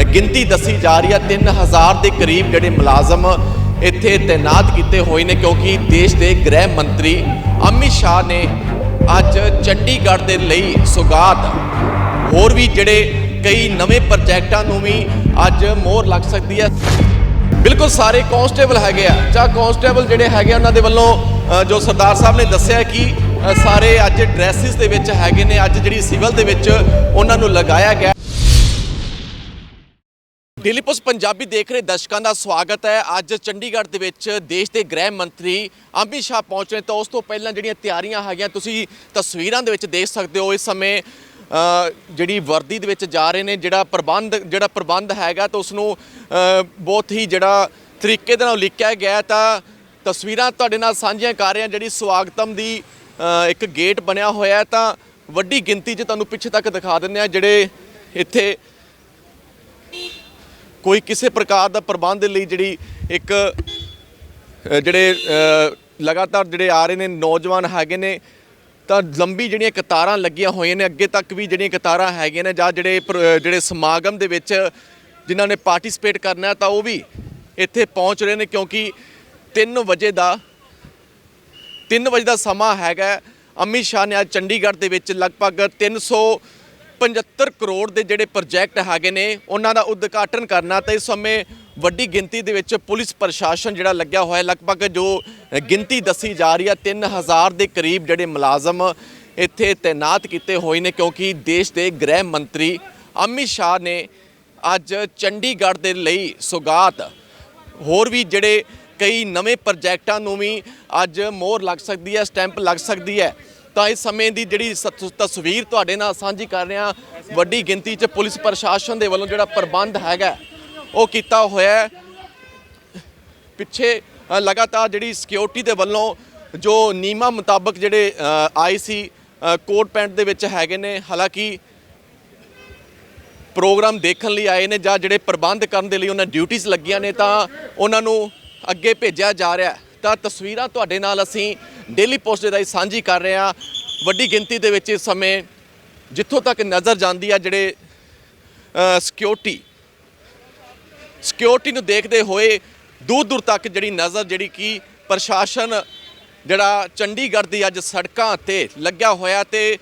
ਗਿਣਤੀ ਦੱਸੀ ਜਾ ਰਹੀ ਹੈ 3000 ਦੇ ਕਰੀਬ ਜਿਹੜੇ ਮੁਲਾਜ਼ਮ ਇੱਥੇ ਤਾਇਨਾਤ ਕੀਤੇ ਹੋਏ ਨੇ ਕਿਉਂਕਿ ਦੇਸ਼ ਦੇ ਗ੍ਰਹਿ ਮੰਤਰੀ ਅਮਿਤ ਸ਼ਾਹ ਨੇ ਅੱਜ ਚੰਡੀਗੜ੍ਹ ਦੇ ਲਈ ਸੁਗਾਤ। ਹੋਰ ਵੀ ਜਿਹੜੇ ਕਈ ਨਵੇਂ ਪ੍ਰੋਜੈਕਟਾਂ ਨੂੰ ਵੀ ਅੱਜ ਮੋਹਰ ਲੱਗ ਸਕਦੀ ਹੈ। ਬਿਲਕੁਲ ਸਾਰੇ ਕਾਂਸਟੇਬਲ ਹੈਗੇ ਆ ਜਾਂ ਕਾਂਸਟੇਬਲ ਜਿਹੜੇ ਹੈਗੇ ਆ, ਉਹਨਾਂ ਦੇ ਵੱਲੋਂ ਜੋ ਸਰਦਾਰ ਸਾਹਿਬ ਨੇ ਦੱਸਿਆ ਕਿ ਸਾਰੇ ਅੱਜ ਡਰੈਸਿਸ ਦੇ ਵਿੱਚ ਹੈਗੇ ਨੇ ਅੱਜ ਜਿਹੜੀ ਸਿਵਲ ਦੇ ਵਿੱਚ ਉਹਨਾਂ ਨੂੰ ਲਗਾਇਆ ਗਿਆ। ਡੇਲੀ ਪੋਸਟ ਪੰਜਾਬੀ ਦੇਖ ਰਹੇ ਦਰਸ਼ਕਾਂ ਦਾ ਸਵਾਗਤ ਹੈ। ਅੱਜ ਚੰਡੀਗੜ੍ਹ ਦੇ ਵਿੱਚ ਦੇਸ਼ ਦੇ ਗ੍ਰਹਿ ਮੰਤਰੀ ਅਮਿਤ ਸ਼ਾਹ ਪਹੁੰਚੇ ਤਾਂ ਉਸ ਤੋਂ ਪਹਿਲਾਂ ਜਿਹੜੀਆਂ ਤਿਆਰੀਆਂ ਹੈਗੀਆਂ, ਤੁਸੀਂ ਤਸਵੀਰਾਂ ਦੇ ਵਿੱਚ ਦੇਖ ਸਕਦੇ ਹੋ, ਇਸ ਸਮੇਂ ਜਿਹੜੀ ਵਰਦੀ ਦੇ ਵਿੱਚ ਜਾ ਰਹੇ ਨੇ, ਜਿਹੜਾ ਪ੍ਰਬੰਧ ਜਿਹੜਾ ਪ੍ਰਬੰਧ ਹੈਗਾ ਤਾਂ ਉਸ ਨੂੰ ਬਹੁਤ ਹੀ ਜਿਹੜਾ ਤਰੀਕੇ ਦੇ ਨਾਲ ਲਿਖਿਆ ਗਿਆ ਤਾਂ ਤਸਵੀਰਾਂ ਤੁਹਾਡੇ ਨਾਲ ਸਾਂਝੀਆਂ ਕਰ ਰਹੇ ਹਾਂ ਜਿਹੜੀ ਸਵਾਗਤਮ ਦੀ ਇੱਕ ਗੇਟ ਬਣਿਆ ਹੋਇਆ ਤਾਂ ਵੱਡੀ ਗਿਣਤੀ 'ਚ ਤੁਹਾਨੂੰ ਪਿੱਛੇ ਤੱਕ ਦਿਖਾ ਦਿੰਦੇ ਆ ਜਿਹੜੇ ਇੱਥੇ ਕੋਈ ਕਿਸੇ ਪ੍ਰਕਾਰ ਦਾ ਪ੍ਰਬੰਧ ਦੇ ਲਈ ਜਿਹੜੀ ਇੱਕ ਜਿਹੜੇ ਲਗਾਤਾਰ ਜਿਹੜੇ ਆ ਰਹੇ ਨੇ, ਨੌਜਵਾਨ ਹੈਗੇ ਨੇ, ਤਾਂ ਲੰਬੀ ਜਿਹੜੀਆਂ ਕਤਾਰਾਂ ਲੱਗੀਆਂ ਹੋਈਆਂ ਨੇ, ਅੱਗੇ ਤੱਕ ਵੀ ਜਿਹੜੀਆਂ ਕਤਾਰਾਂ ਹੈਗੀਆਂ ਨੇ, ਜਾਂ ਜਿਹੜੇ ਪ੍ਰ- ਜਿਹੜੇ ਸਮਾਗਮ ਦੇ ਵਿੱਚ ਜਿਨ੍ਹਾਂ ਨੇ ਪਾਰਟਿਸਿਪੇਟ ਕਰਨਾ ਤਾਂ ਉਹ ਵੀ ਇੱਥੇ ਪਹੁੰਚ ਰਹੇ ਨੇ, ਕਿਉਂਕਿ 3 ਵਜੇ ਦਾ 3 ਵਜੇ ਦਾ ਸਮਾਂ ਹੈਗਾ ਅਮਿਤ ਸ਼ਾਹ ਨੇ ਅੱਜ ਚੰਡੀਗੜ੍ਹ ਦੇ ਵਿੱਚ ਲਗਭਗ 375 ਕਰੋੜ ਦੇ ਜਿਹੜੇ ਪ੍ਰੋਜੈਕਟ ਹੈਗੇ ਨੇ, ਉਹਨਾਂ ਦਾ ਉਦਘਾਟਨ ਕਰਨਾ ਤੇ ਇਸ ਸਮੇਂ ਵੱਡੀ ਗਿਣਤੀ ਦੇ ਵਿੱਚ ਪੁਲਿਸ ਪ੍ਰਸ਼ਾਸਨ ਜਿਹੜਾ ਲੱਗਿਆ ਹੋਇਆ ਲਗਭਗ ਜੋ ਗਿਣਤੀ ਦੱਸੀ ਜਾ ਰਹੀ ਹੈ 3000 ਦੇ ਕਰੀਬ ਜਿਹੜੇ ਮੁਲਾਜ਼ਮ ਇੱਥੇ ਤਾਇਨਾਤ ਕੀਤੇ ਹੋਏ ਨੇ, ਕਿਉਂਕਿ ਦੇਸ਼ ਦੇ ਗ੍ਰਹਿ ਮੰਤਰੀ ਅਮਿਤ ਸ਼ਾਹ ਨੇ ਅੱਜ ਚੰਡੀਗੜ੍ਹ ਦੇ ਲਈ ਸੁਗਾਤ। ਹੋਰ ਵੀ ਜਿਹੜੇ ਕਈ ਨਵੇਂ ਪ੍ਰੋਜੈਕਟਾਂ ਨੂੰ ਵੀ ਅੱਜ ਮੋਹਰ ਲੱਗ ਸਕਦੀ ਹੈ, ਸਟੈਂਪ ਲੱਗ ਸਕਦੀ ਹੈ। ਤਾਂ ਇਸ ਸਮੇਂ ਦੀ ਜਿਹੜੀ ਸਤ- ਤਸਵੀਰ ਤੁਹਾਡੇ ਨਾਲ ਸਾਂਝੀ ਕਰ ਰਿਹਾ ਵੱਡੀ ਗਿਣਤੀ 'ਚ ਪੁਲਿਸ ਪ੍ਰਸ਼ਾਸਨ ਦੇ ਵੱਲੋਂ ਜਿਹੜਾ ਪ੍ਰਬੰਧ ਹੈਗਾ ਉਹ ਕੀਤਾ ਹੋਇਆ ਪਿੱਛੇ ਲਗਾਤਾਰ ਜਿਹੜੀ ਸਿਕਿਉਰਿਟੀ ਦੇ ਵੱਲੋਂ ਜੋ ਨੀਮਾ ਮੁਤਾਬਕ ਜਿਹੜੇ ਅ, ਆਏ ਸੀ ਕੋਟ ਪੈਂਟ ਦੇ ਵਿੱਚ ਹੈਗੇ ਨੇ ਹਾਲਾਂਕਿ ਪ੍ਰੋਗਰਾਮ ਦੇਖਣ ਲਈ ਆਏ ਨੇ ਜਾਂ ਜਿਹੜੇ ਪ੍ਰਬੰਧ ਕਰਨ ਦੇ ਲਈ ਉਹਨਾਂ ਡਿਊਟੀਆਂ ਲੱਗੀਆਂ ਨੇ ਤਾਂ ਉਹਨਾਂ ਨੂੰ ਅੱਗੇ ਭੇਜਿਆ ਜਾ ਰਿਹਾ ਤਾਂ ਤਸਵੀਰਾਂ ਤੁਹਾਡੇ ਨਾਲ ਅਸੀਂ ਡੇਲੀ ਪੋਸਟ ਦੇ ਰਾਹੀਂ ਸਾਂਝੀ ਕਰ ਰਹੇ ਹਾਂ। ਵੱਡੀ ਗਿਣਤੀ ਦੇ ਵਿੱਚ ਇਸ ਸਮੇਂ ਜਿੱਥੋਂ ਤੱਕ ਨਜ਼ਰ ਜਾਂਦੀ ਆ ਜਿਹੜੇ ਸਿਕਿਉਰਿਟੀ ਸਿਕਿਉਰਿਟੀ ਨੂੰ ਦੇਖਦੇ ਹੋਏ ਦੂਰ ਦੂਰ ਤੱਕ ਜਿਹੜੀ ਨਜ਼ਰ ਜਿਹੜੀ ਕਿ ਪ੍ਰਸ਼ਾਸਨ ਜਿਹੜਾ ਚੰਡੀਗੜ੍ਹ ਦੀ ਅੱਜ ਸੜਕਾਂ ਤੇ ਲੱਗਿਆ ਹੋਇਆ ਤੇ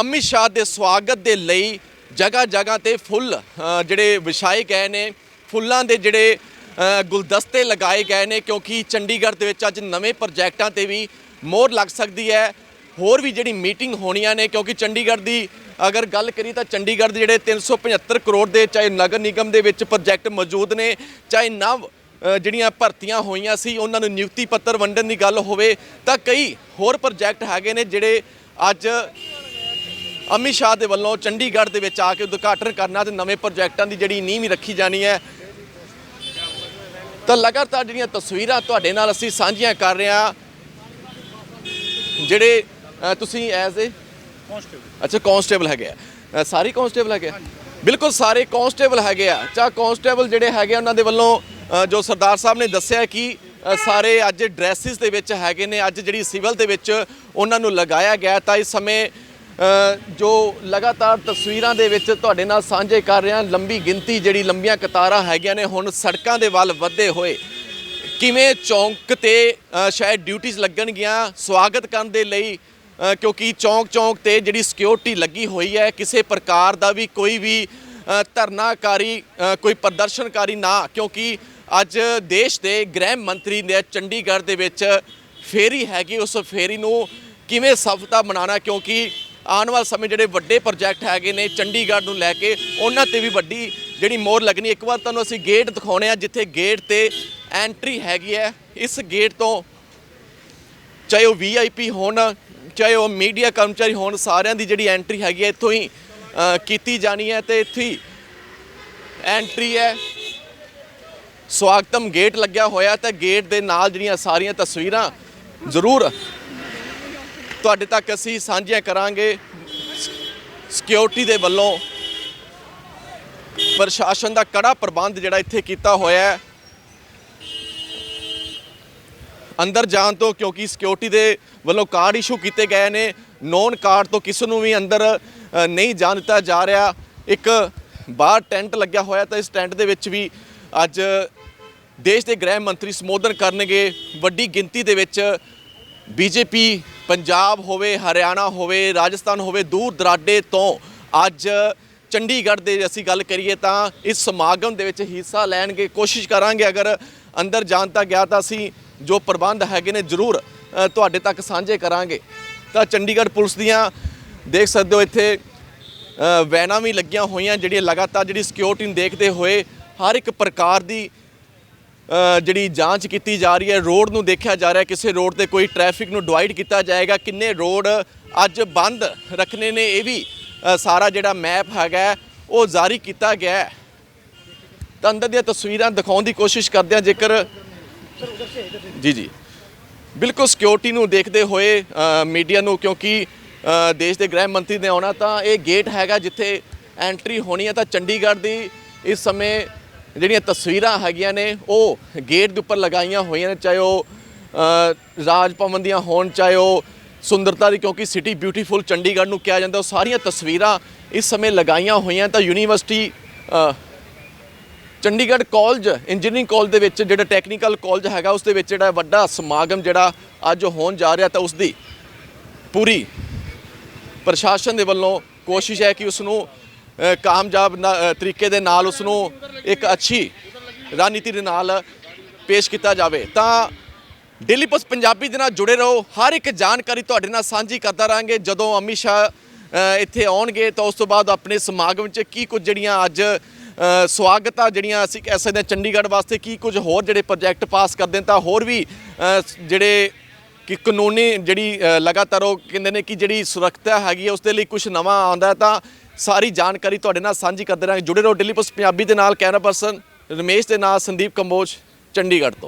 ਅਮਿਤ ਸ਼ਾਹ ਦੇ ਸਵਾਗਤ ਦੇ ਲਈ ਜਗ੍ਹਾ ਜਗ੍ਹਾ ਤੇ ਫੁੱਲ ਜਿਹੜੇ ਵਿਛਾਏ ਗਏ ਨੇ। ਫੁੱਲਾਂ ਦੇ ਜਿਹੜੇ ਗੁਲਦਸਤੇ ਲਗਾਏ ਗਏ ਨੇ ਕਿਉਂਕਿ ਚੰਡੀਗੜ੍ਹ ਦੇ ਵਿੱਚ ਅੱਜ ਨਵੇਂ ਪ੍ਰੋਜੈਕਟਾਂ ਤੇ ਵੀ ਮੋਹਰ ਲੱਗ ਸਕਦੀ ਹੈ। ਹੋਰ ਵੀ ਜਿਹੜੀ ਮੀਟਿੰਗ ਹੋਣੀਆਂ ਨੇ, ਕਿਉਂਕਿ ਚੰਡੀਗੜ੍ਹ ਦੀ ਅਗਰ ਗੱਲ ਕਰੀ ਤਾਂ ਚੰਡੀਗੜ੍ਹ ਦੇ ਜਿਹੜੇ 375 ਕਰੋੜ ਦੇ ਚਾਹੇ ਨਗਰ ਨਿਗਮ ਦੇ ਵਿੱਚ ਪ੍ਰੋਜੈਕਟ ਮੌਜੂਦ ਨੇ, ਚਾਹੇ ਨਵ ਜਿਹੜੀਆਂ ਭਰਤੀਆਂ ਹੋਈਆਂ ਸੀ, ਉਹਨਾਂ ਨੂੰ ਨਿਯੁਕਤੀ ਪੱਤਰ ਵੰਡਣ ਦੀ ਗੱਲ ਹੋਵੇ, ਤਾਂ ਕਈ ਹੋਰ ਪ੍ਰੋਜੈਕਟ ਹੈਗੇ ਨੇ ਜਿਹੜੇ ਅੱਜ ਅਮਿਤ ਸ਼ਾਹ ਦੇ ਵੱਲੋਂ ਚੰਡੀਗੜ੍ਹ ਦੇ ਵਿੱਚ ਆ ਕੇ ਉਦਘਾਟਨ ਕਰਨਾ ਤੇ ਨਵੇਂ ਪ੍ਰੋਜੈਕਟਾਂ ਦੀ ਜਿਹੜੀ ਨੀਂਹ ਵੀ ਰੱਖੀ ਜਾਣੀ ਹੈ। ਤਾਂ ਲਗਾਤਾਰ ਜਿਹੜੀਆਂ ਤਸਵੀਰਾਂ ਤੁਹਾਡੇ ਨਾਲ ਅਸੀਂ ਸਾਂਝੀਆਂ ਕਰ ਰਹੇ ਹਾਂ ਜਿਹੜੇ ਅ, ਤੁਸੀਂ ਐਜ਼ ਏ ਅੱਛਾ ਕਾਂਸਟੇਬਲ ਹੈਗੇ ਆ। ਸਾਰੇ ਕਾਂਸਟੇਬਲ ਹੈਗੇ ਆ? ਬਿਲਕੁਲ ਸਾਰੇ ਕਾਂਸਟੇਬਲ ਹੈਗੇ ਆ। ਚਾ ਕਾਂਸਟੇਬਲ ਜਿਹੜੇ ਹੈਗੇ ਆ, ਉਹਨਾਂ ਦੇ ਵੱਲੋਂ ਅ, ਜੋ ਸਰਦਾਰ ਸਾਹਿਬ ਨੇ ਦੱਸਿਆ ਕਿ ਅ, ਸਾਰੇ ਅੱਜ ਡਰੈਸਿਸ ਦੇ ਵਿੱਚ ਹੈਗੇ ਨੇ ਅੱਜ ਜਿਹੜੀ ਸਿਵਲ ਦੇ ਵਿੱਚ ਉਹਨਾਂ ਨੂੰ ਲਗਾਇਆ ਗਿਆ ਤਾਂ ਇਸ ਸਮੇਂ ਅ, ਜੋ ਲਗਾਤਾਰ ਤਸਵੀਰਾਂ ਦੇ ਵਿੱਚ ਤੁਹਾਡੇ ਨਾਲ ਸਾਂਝੇ ਕਰ ਰਿਹਾ ਲੰਬੀ ਗਿਣਤੀ ਜਿਹੜੀ ਲੰਬੀਆਂ ਕਤਾਰਾਂ ਹੈਗੀਆਂ ਨੇ ਹੁਣ ਸੜਕਾਂ ਦੇ ਵੱਲ ਵਧਦੇ ਹੋਏ ਕਿਵੇਂ ਚੌਂਕ ਤੇ ਸ਼ਾਇਦ ਡਿਊਟੀਆਂ ਲੱਗਣਗੀਆਂ, ਸਵਾਗਤ ਕਰਨ ਦੇ ਲਈ ਕਿਉਂਕਿ ਚੌਂਕ ਚੌਂਕ ਤੇ ਜਿਹੜੀ ਸਿਕਿਉਰਿਟੀ ਲੱਗੀ ਹੋਈ ਹੈ, ਕਿਸੇ ਪ੍ਰਕਾਰ ਦਾ ਵੀ ਕੋਈ ਵੀ ਧਰਨਾਕਾਰੀ ਕੋਈ ਪ੍ਰਦਰਸ਼ਨਕਾਰੀ ਨਾ, ਕਿਉਂਕਿ ਅੱਜ ਦੇਸ਼ ਦੇ ਗ੍ਰਹਿ ਮੰਤਰੀ ਨੇ ਚੰਡੀਗੜ੍ਹ ਦੇ ਵਿੱਚ ਫੇਰੀ ਹੈਗੀ, ਉਸ ਫੇਰੀ ਨੂੰ ਕਿਵੇਂ ਸਫਲਤਾ ਬਣਾਉਣਾ, ਕਿਉਂਕਿ ਆਉਣ ਵਾਲੇ ਸਮੇਂ ਜਿਹੜੇ ਵੱਡੇ ਪ੍ਰੋਜੈਕਟ ਹੈਗੇ ਨੇ, ਚੰਡੀਗੜ੍ਹ ਨੂੰ ਲੈ ਕੇ, ਉਹਨਾਂ ਤੇ ਵੀ ਵੱਡੀ ਜਿਹੜੀ ਮੋਹਰ ਲੱਗਣੀ ਇੱਕ ਵਾਰ ਤੁਹਾਨੂੰ ਅਸੀਂ ਗੇਟ ਦਿਖਾਉਣੇ ਆ, ਜਿੱਥੇ ਗੇਟ ਤੇ ਐਂਟਰੀ ਹੈਗੀ ਹੈ ਇਸ ਗੇਟ ਤੋਂ। ਚਾਹੇ ਉਹ ਵੀਆਈਪੀ ਹੋਣ, ਚਾਹੇ ਉਹ ਮੀਡੀਆ ਕਰਮਚਾਰੀ ਹੋਣ, ਸਾਰਿਆਂ ਦੀ ਜਿਹੜੀ ਐਂਟਰੀ ਹੈਗੀ ਹੈ, ਇੱਥੋਂ ਹੀ ਕੀਤੀ ਜਾਣੀ ਹੈ ਤੇ ਇੱਥੇ ਹੀ ਐਂਟਰੀ ਹੈ। ਸਵਾਗਤਮ ਗੇਟ ਲੱਗਿਆ ਹੋਇਆ ਤੇ ਗੇਟ ਦੇ ਨਾਲ ਜਿਹੜੀਆਂ ਸਾਰੀਆਂ ਤਸਵੀਰਾਂ ਜ਼ਰੂਰ ਤੁਹਾਡੇ ਤੱਕ ਅਸੀਂ ਸਾਂਝੀਆਂ ਕਰਾਂਗੇ। ਸਿਕਿਉਰਿਟੀ ਦੇ ਵੱਲੋਂ ਪ੍ਰਸ਼ਾਸਨ ਦਾ ਕੜਾ ਪ੍ਰਬੰਧ ਜਿਹੜਾ ਇੱਥੇ ਕੀਤਾ ਹੋਇਆ ਹੈ। ਅੰਦਰ ਜਾਣ ਤੋਂ ਕਿਉਂਕਿ ਸਿਕਿਉਰਿਟੀ ਦੇ ਵੱਲੋਂ ਕਾਰਡ ਇਸ਼ੂ ਕੀਤੇ ਗਏ ਨੇ। ਨੋਨ ਕਾਰਡ ਤੋਂ ਕਿਸੇ ਨੂੰ ਵੀ ਅੰਦਰ ਨਹੀਂ ਜਾਣ ਦਿੱਤਾ ਜਾ ਰਿਹਾ। ਇੱਕ ਬਾਹਰ ਟੈਂਟ ਲੱਗਿਆ ਹੋਇਆ ਤਾਂ ਇਸ ਟੈਂਟ ਦੇ ਵਿੱਚ ਵੀ ਅੱਜ ਦੇਸ਼ ਦੇ ਗ੍ਰਹਿ ਮੰਤਰੀ ਸੰਬੋਧਨ ਕਰਨਗੇ। ਵੱਡੀ ਗਿਣਤੀ ਦੇ ਵਿੱਚ ਬੀਜੇਪੀ ਪੰਜਾਬ ਹੋਵੇ, ਹਰਿਆਣਾ ਹੋਵੇ, ਰਾਜਸਥਾਨ ਹੋਵੇ, ਦੂਰ ਦਰਾਡੇ ਤੋਂ ਅੱਜ ਚੰਡੀਗੜ੍ਹ ਦੇ ਅਸੀਂ ਗੱਲ ਕਰੀਏ ਤਾਂ ਇਸ ਸਮਾਗਮ ਦੇ ਵਿੱਚ ਹਿੱਸਾ ਲੈਣਗੇ। ਕੋਸ਼ਿਸ਼ ਕਰਾਂਗੇ ਅਗਰ ਅੰਦਰ ਜਾਣ ਤਾਂ ਗਿਆ ਤਾਂ ਅਸੀਂ ਜੋ ਪ੍ਰਬੰਧ ਹੈਗੇ ਨੇ, ਜ਼ਰੂਰ ਤੁਹਾਡੇ ਤੱਕ ਸਾਂਝੇ ਕਰਾਂਗੇ। ਤਾਂ ਚੰਡੀਗੜ੍ਹ ਪੁਲਿਸ ਦੀਆਂ ਦੇਖ ਸਕਦੇ ਹੋ ਇੱਥੇ ਵੈਨਾਂ ਵੀ ਲੱਗੀਆਂ ਹੋਈਆਂ ਜਿਹੜੀਆਂ ਲਗਾਤਾਰ ਜਿਹੜੀ ਸਿਕਿਉਰਿਟੀ ਨੂੰ ਦੇਖਦੇ ਹੋਏ ਹਰ ਇੱਕ ਪ੍ਰਕਾਰ ਦੀ ਜਿਹੜੀ ਜਾਂਚ ਕੀਤੀ ਜਾ ਰਹੀ ਹੈ। ਰੋਡ ਨੂੰ ਦੇਖਿਆ ਜਾ ਰਿਹਾ ਕਿਸੇ ਰੋਡ ਤੇ ਕੋਈ ਟ੍ਰੈਫਿਕ ਨੂੰ ਡਿਵਾਈਡ ਕੀਤਾ ਜਾਏਗਾ। ਕਿੰਨੇ ਰੋਡ ਅੱਜ ਬੰਦ ਰੱਖਣੇ ਨੇ, ਇਹ ਵੀ ਸਾਰਾ ਜਿਹੜਾ ਮੈਪ ਹੈਗਾ ਉਹ ਜਾਰੀ ਕੀਤਾ ਗਿਆ ਹੈ। ਤਾਂ ਅੰਦਰ ਦੀਆਂ ਤਸਵੀਰਾਂ ਦਿਖਾਉਣ ਦੀ ਕੋਸ਼ਿਸ਼ ਕਰਦੇ ਹਾਂ, ਜੇਕਰ ਜੀ ਜੀ। ਬਿਲਕੁਲ ਸਿਕਿਉਰਿਟੀ ਨੂੰ ਦੇਖਦੇ ਹੋਏ ਮੀਡੀਆ ਨੂੰ ਕਿਉਂਕਿ ਦੇਸ਼ ਦੇ ਗ੍ਰਹਿ ਮੰਤਰੀ ਨੇ ਆਉਣਾ ਤਾਂ ਇਹ ਗੇਟ ਹੈਗਾ ਜਿੱਥੇ ਐਂਟਰੀ ਹੋਣੀ ਹੈ ਤਾਂ ਚੰਡੀਗੜ੍ਹ ਦੀ ਇਸ ਸਮੇਂ ਜਿਹੜੀਆਂ ਤਸਵੀਰਾਂ ਹੈਗੀਆਂ ਨੇ, ਉਹ ਗੇਟ ਦੇ ਉੱਪਰ ਲਗਾਈਆਂ ਹੋਈਆਂ ਨੇ, ਚਾਹੇ ਉਹ ਰਾਜ ਭਵਨ ਦੀਆਂ ਹੋਣ, ਚਾਹੇ ਉਹ ਸੁੰਦਰਤਾ ਦੀ, ਕਿਉਂਕਿ ਸਿਟੀ ਬਿਊਟੀਫੁਲ ਚੰਡੀਗੜ੍ਹ ਨੂੰ ਕਿਹਾ ਜਾਂਦਾ, ਉਹ ਸਾਰੀਆਂ ਤਸਵੀਰਾਂ ਇਸ ਸਮੇਂ ਲਗਾਈਆਂ ਹੋਈਆਂ ਤਾਂ university Chandigarh college engineering college ਦੇ ਵਿੱਚ ਜਿਹੜਾ ਟੈਕਨੀਕਲ ਕਾਲਜ ਹੈਗਾ ਉਸ ਦੇ ਵਿੱਚ ਜਿਹੜਾ ਵੱਡਾ ਸਮਾਗਮ ਜਿਹੜਾ ਅੱਜ ਹੋਣ ਜਾ ਰਿਹਾ ਤਾਂ ਉਸ ਦੀ ਪੂਰੀ ਪ੍ਰਸ਼ਾਸਨ ਦੇ ਵੱਲੋਂ ਕੋਸ਼ਿਸ਼ ਹੈ ਕਿ ਉਸ ਨੂੰ ਕਾਮਯਾਬ ਨਾ- ਅ, ਤਰੀਕੇ ਦੇ ਨਾਲ ਉਸ ਨੂੰ ਇੱਕ ਅੱਛੀ ਰਣਨੀਤੀ ਦੇ ਨਾਲ ਪੇਸ਼ ਕੀਤਾ ਜਾਵੇ। ਤਾਂ ਡੇਲੀ ਪੋਸਟ ਪੰਜਾਬੀ ਦੇ ਨਾਲ ਜੁੜੇ ਰਹੋ। ਹਰ ਇੱਕ ਜਾਣਕਾਰੀ ਤੁਹਾਡੇ ਨਾਲ ਸਾਂਝੀ ਕਰਦਾ ਰਹਾਂਗੇ। ਜਦੋਂ ਅਮਿਤ ਸ਼ਾਹ ਇੱਥੇ ਆਉਣਗੇ ਤਾਂ ਉਸ ਤੋਂ ਬਾਅਦ ਆਪਣੇ ਸਮਾਗਮ 'ਚ ਕੀ ਕੁਝ ਜਿਹੜੀਆਂ ਅੱਜ ਸਵਾਗਤ ਆ ਜਿਹੜੀਆਂ ਅਸੀਂ ਕਹਿ ਸਕਦੇ ਹਾਂ ਚੰਡੀਗੜ੍ਹ ਵਾਸਤੇ ਕੀ ਕੁਝ ਹੋਰ ਜਿਹੜੇ ਪ੍ਰੋਜੈਕਟ ਪਾਸ ਕਰਦੇ ਨੇ ਤਾਂ ਹੋਰ ਵੀ ਜਿਹੜੇ ਕਿ ਕਾਨੂੰਨੀ ਜਿਹੜੀ ਲਗਾਤਾਰ ਉਹ ਕਹਿੰਦੇ ਨੇ ਕਿ ਜਿਹੜੀ ਸੁਰੱਖਿਆ ਹੈਗੀ ਹੈ ਉਸ ਦੇ ਲਈ ਕੁਝ ਨਵਾਂ ਆਉਂਦਾ ਤਾਂ ਸਾਰੀ ਜਾਣਕਾਰੀ ਤੁਹਾਡੇ ਨਾਲ ਸਾਂਝੀ ਕਰਦੇ ਰਹਾਂਗੇ। ਜੁੜੇ ਰਹੋ ਡੇਲੀ ਪੋਸਟ ਪੰਜਾਬੀ ਦੇ ਨਾਲ, ਕੈਮਰਾ ਪਰਸਨ ਰਮੇਸ਼ ਦੇ ਨਾਲ, ਸੰਦੀਪ ਕੰਬੋਜ, ਚੰਡੀਗੜ੍ਹ ਤੋਂ।